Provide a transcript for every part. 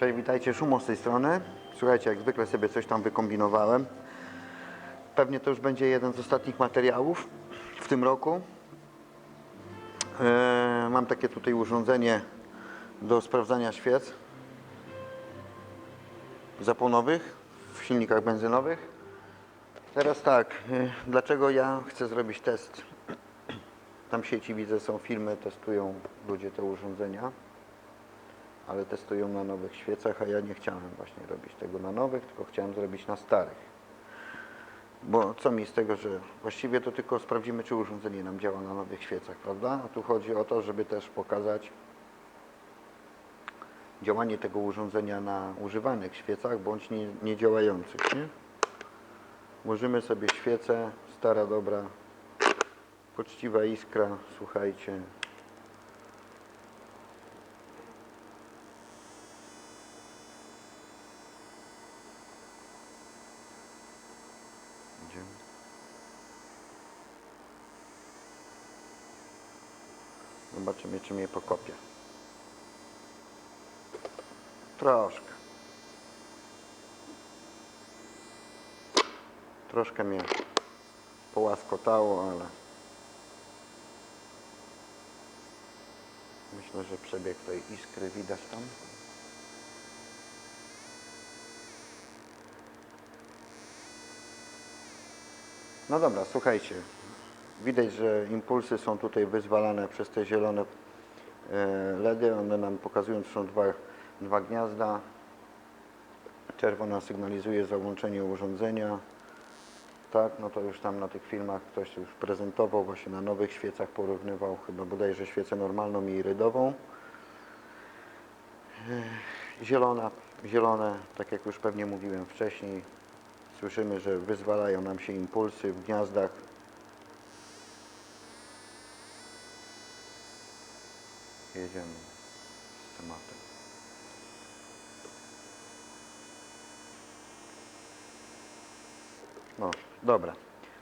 Cześć, witajcie, Szumo z tej strony. Słuchajcie, jak zwykle sobie coś tam wykombinowałem. Pewnie to już będzie jeden z ostatnich materiałów w tym roku. E, mam takie tutaj urządzenie do sprawdzania świec zaponowych w silnikach benzynowych. Teraz tak, e, dlaczego ja chcę zrobić test? Tam sieci widzę, są filmy, testują ludzie te urządzenia ale testują na nowych świecach, a ja nie chciałem właśnie robić tego na nowych, tylko chciałem zrobić na starych. Bo co mi z tego, że właściwie to tylko sprawdzimy, czy urządzenie nam działa na nowych świecach, prawda? A tu chodzi o to, żeby też pokazać działanie tego urządzenia na używanych świecach, bądź nie, niedziałających, nie? Włożymy sobie świecę, stara, dobra, poczciwa iskra, słuchajcie, Zobaczymy, czy mnie pokopie. Troszkę. Troszkę mnie połaskotało, ale myślę, że przebieg tej iskry widać tam. No dobra, słuchajcie. Widać, że impulsy są tutaj wyzwalane przez te zielone e, LEDy. One nam pokazują, że są dwa, dwa gniazda. Czerwona sygnalizuje załączenie urządzenia. Tak, no to już tam na tych filmach ktoś już prezentował, właśnie na nowych świecach porównywał chyba bodajże świecę normalną i rydową. E, Zielona, zielone, tak jak już pewnie mówiłem wcześniej, Słyszymy, że wyzwalają nam się impulsy w gniazdach. Jedziemy z tematem. No, dobra.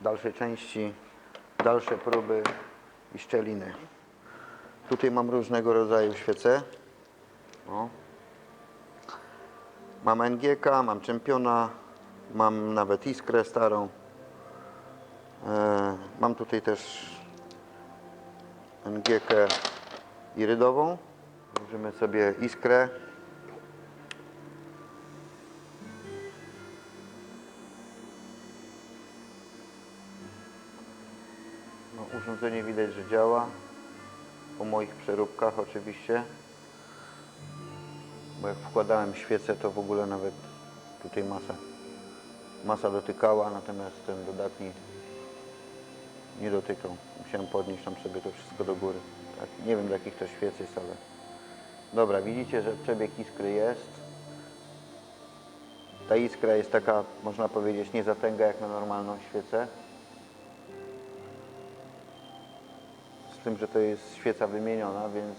W dalszej części, dalsze próby i szczeliny. Tutaj mam różnego rodzaju świece. Mam NGK, mam czempiona, mam nawet iskrę starą. E, mam tutaj też NGK irydową. Włożymy sobie iskrę. No, urządzenie widać, że działa. Po moich przeróbkach oczywiście. Bo jak wkładałem świecę, to w ogóle nawet tutaj masa, masa dotykała, natomiast ten dodatni nie dotykał. Musiałem podnieść tam sobie to wszystko do góry. Tak? Nie wiem do jakich to świec jest, ale... Dobra, widzicie, że przebieg iskry jest. Ta iskra jest taka, można powiedzieć, nie zatęga jak na normalną świecę. Z tym, że to jest świeca wymieniona, więc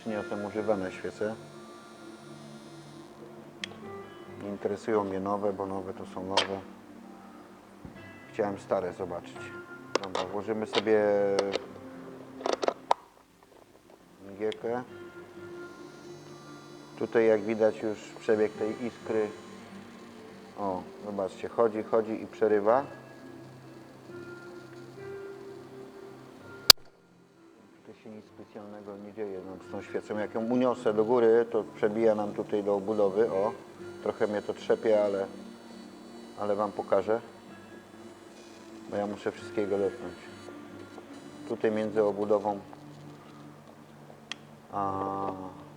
przyniosłem używane świece. Nie interesują mnie nowe, bo nowe to są nowe. Chciałem stare zobaczyć. Dobra, włożymy sobie giekę. Tutaj jak widać już przebieg tej iskry. O, zobaczcie, chodzi, chodzi i przerywa. Tutaj się nic specjalnego nie dzieje no, z tą świecą. Jak ją uniosę do góry, to przebija nam tutaj do obudowy. O, trochę mnie to trzepie, ale, ale Wam pokażę. Bo ja muszę wszystkiego dotknąć. Tutaj między obudową a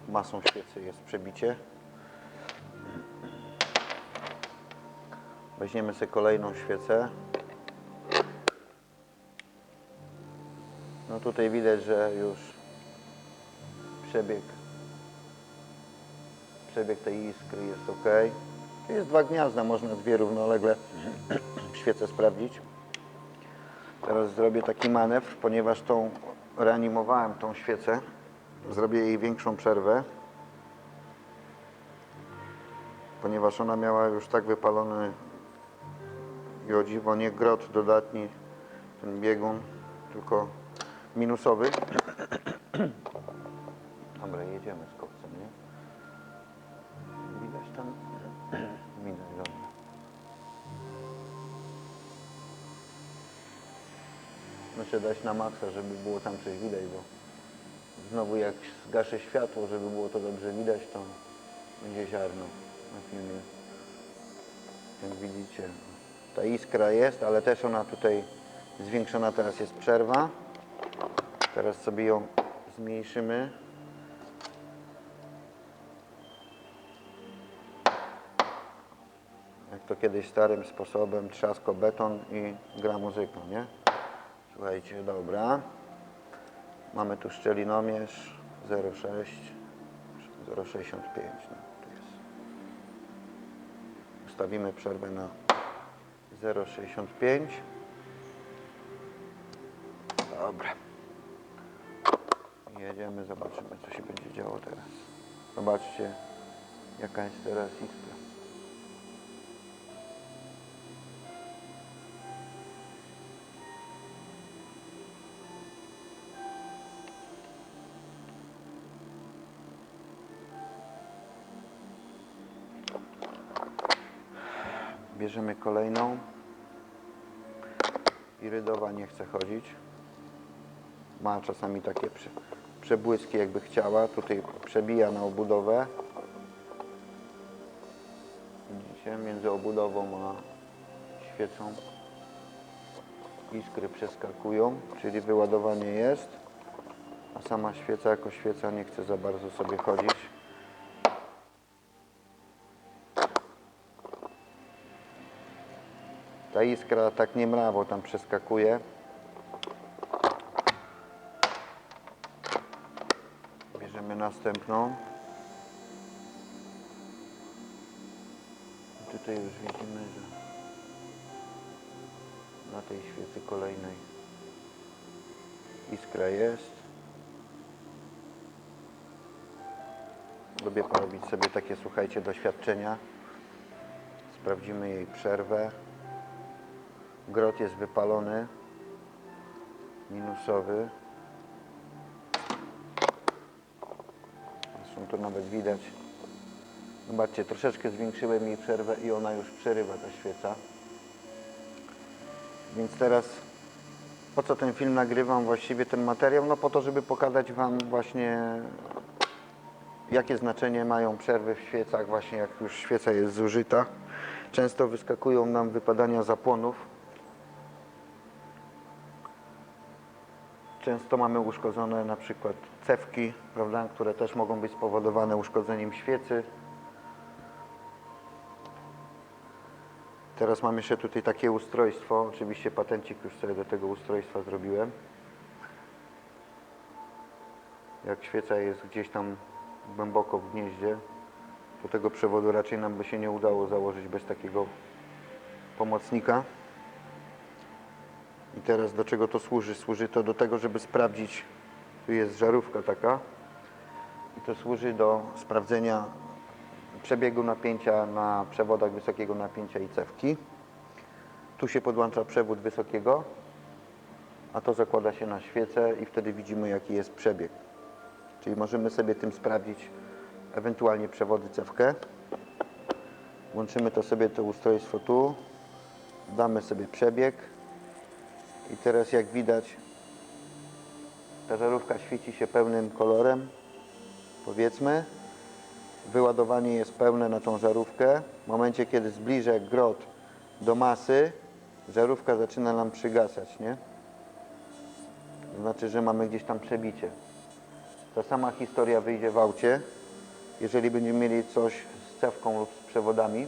masą świecy jest przebicie. Weźmiemy sobie kolejną świecę. No tutaj widać, że już przebieg przebieg tej iskry jest ok. Tu jest dwa gniazda, można dwie równolegle świece sprawdzić. Teraz zrobię taki manewr, ponieważ tą reanimowałem tą świecę zrobię jej większą przerwę, ponieważ ona miała już tak wypalony i o dziwo nie grot dodatni, ten biegun, tylko minusowy. Dobra, jedziemy z kopcem, nie? Widać tam? Widać, dobra. Muszę dać na maksa, żeby było tam coś widać, bo znowu jak zgaszę światło, żeby było to dobrze widać, to będzie ziarno na filmie. Jak widzicie, ta iskra jest, ale też ona tutaj zwiększona, teraz jest przerwa. Teraz sobie ją zmniejszymy. Jak to kiedyś starym sposobem, trzasko beton i gra muzyka, nie? Słuchajcie, dobra. Mamy tu szczelinomierz 0,6, 0,65. No, tu jest. Ustawimy przerwę na 0,65. Dobra. Jedziemy, zobaczymy co się będzie działo teraz. Zobaczcie jaka jest teraz iskra. Bierzemy kolejną. Irydowa nie chce chodzić. Ma czasami takie prze, przebłyski jakby chciała. Tutaj przebija na obudowę. Widzicie, między obudową a świecą iskry przeskakują, czyli wyładowanie jest, a sama świeca jako świeca nie chce za bardzo sobie chodzić. Ta iskra tak nie mrawo tam przeskakuje. Bierzemy następną. I tutaj już widzimy, że na tej świecy kolejnej iskra jest. Lubię porobić sobie takie, słuchajcie, doświadczenia. Sprawdzimy jej przerwę. Grot jest wypalony, minusowy. Zresztą to nawet widać. Zobaczcie, troszeczkę zwiększyłem jej przerwę i ona już przerywa ta świeca. Więc teraz po co ten film nagrywam, właściwie ten materiał? No po to, żeby pokazać Wam właśnie jakie znaczenie mają przerwy w świecach, właśnie jak już świeca jest zużyta. Często wyskakują nam wypadania zapłonów. Często mamy uszkodzone na przykład cewki, prawda, które też mogą być spowodowane uszkodzeniem świecy. Teraz mam jeszcze tutaj takie ustrojstwo, oczywiście patencik już sobie do tego ustrojstwa zrobiłem. Jak świeca jest gdzieś tam głęboko w gnieździe, to tego przewodu raczej nam by się nie udało założyć bez takiego pomocnika. I teraz do czego to służy? Służy to do tego, żeby sprawdzić, tu jest żarówka taka i to służy do sprawdzenia przebiegu napięcia na przewodach wysokiego napięcia i cewki. Tu się podłącza przewód wysokiego, a to zakłada się na świecę i wtedy widzimy jaki jest przebieg. Czyli możemy sobie tym sprawdzić ewentualnie przewody cewkę. Włączymy to sobie to ustrojstwo tu, damy sobie przebieg i teraz jak widać ta żarówka świeci się pełnym kolorem. Powiedzmy wyładowanie jest pełne na tą żarówkę. W momencie kiedy zbliżę grot do masy żarówka zaczyna nam przygasać nie? to znaczy, że mamy gdzieś tam przebicie. Ta sama historia wyjdzie w aucie jeżeli będziemy mieli coś z cewką lub z przewodami.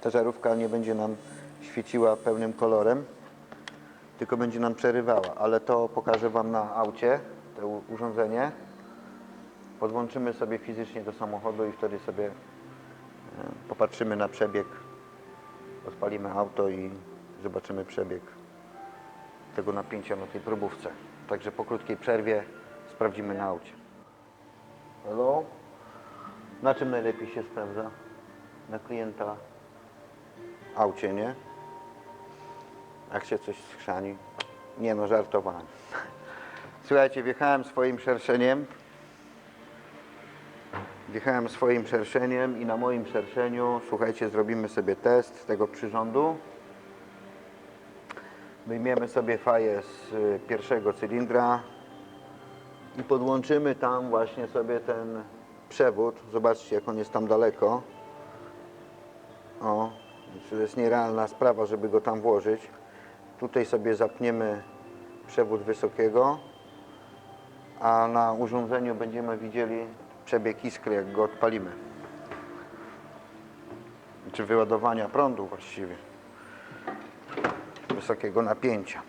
Ta żarówka nie będzie nam świeciła pełnym kolorem tylko będzie nam przerywała, ale to pokażę Wam na aucie, to urządzenie. Podłączymy sobie fizycznie do samochodu i wtedy sobie e, popatrzymy na przebieg, odpalimy auto i zobaczymy przebieg tego napięcia na tej próbówce. Także po krótkiej przerwie sprawdzimy na aucie. Hello? Na czym najlepiej się sprawdza? Na klienta aucie, nie? Jak się coś skrzani. Nie no, żartowałem. Słuchajcie, wjechałem swoim szerszeniem. Wjechałem swoim szerszeniem i na moim szerszeniu, słuchajcie, zrobimy sobie test tego przyrządu. Wyjmiemy sobie faję z y, pierwszego cylindra i podłączymy tam właśnie sobie ten przewód. Zobaczcie, jak on jest tam daleko. O, to jest nierealna sprawa, żeby go tam włożyć. Tutaj sobie zapniemy przewód wysokiego, a na urządzeniu będziemy widzieli przebieg iskry, jak go odpalimy. Czy wyładowania prądu właściwie. Wysokiego napięcia.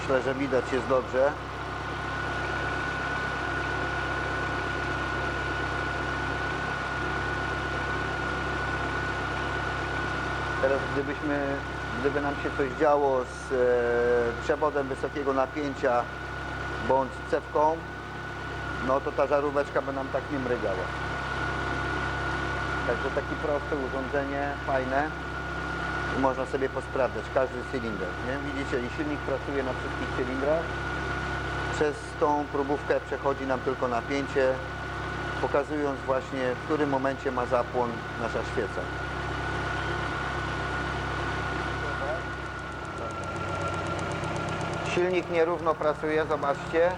Myślę, że widać jest dobrze. Teraz gdybyśmy, gdyby nam się coś działo z e, przewodem wysokiego napięcia bądź cewką, no to ta żaróweczka by nam tak nie mrygała. Także takie proste urządzenie, fajne. Można sobie posprawdzać każdy cylinder. Nie? Widzicie, i silnik pracuje na wszystkich cylindrach. Przez tą próbówkę przechodzi nam tylko napięcie, pokazując właśnie w którym momencie ma zapłon nasza świeca. Silnik nierówno pracuje, zobaczcie.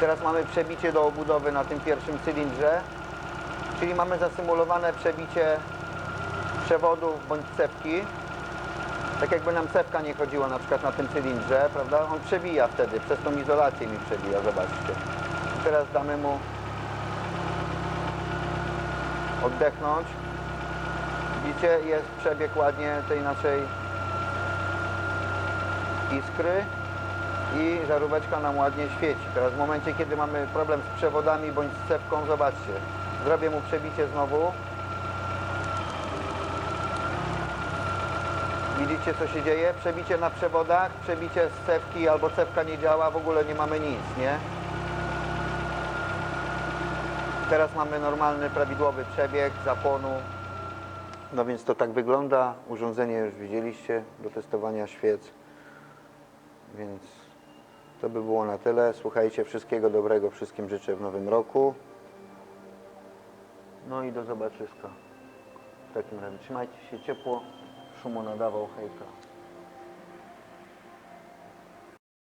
Teraz mamy przebicie do obudowy na tym pierwszym cylindrze, czyli mamy zasymulowane przebicie przewodów bądź cewki. Tak jakby nam cewka nie chodziła na przykład na tym cylindrze, prawda? On przebija wtedy, przez tą izolację mi przebija, zobaczcie. I teraz damy mu oddechnąć. Widzicie, jest przebieg ładnie tej naszej iskry i żaróweczka nam ładnie świeci. Teraz w momencie, kiedy mamy problem z przewodami bądź z cewką, zobaczcie. Zrobię mu przebicie znowu. Widzicie co się dzieje? Przebicie na przewodach, przebicie z cewki albo cewka nie działa, w ogóle nie mamy nic, nie? Teraz mamy normalny, prawidłowy przebieg zapłonu. No więc to tak wygląda. Urządzenie już widzieliście do testowania świec. Więc to by było na tyle. Słuchajcie, wszystkiego dobrego wszystkim życzę w nowym roku. No i do zobaczyska. W takim razie trzymajcie się ciepło. 주문 나다 뭐 하니까.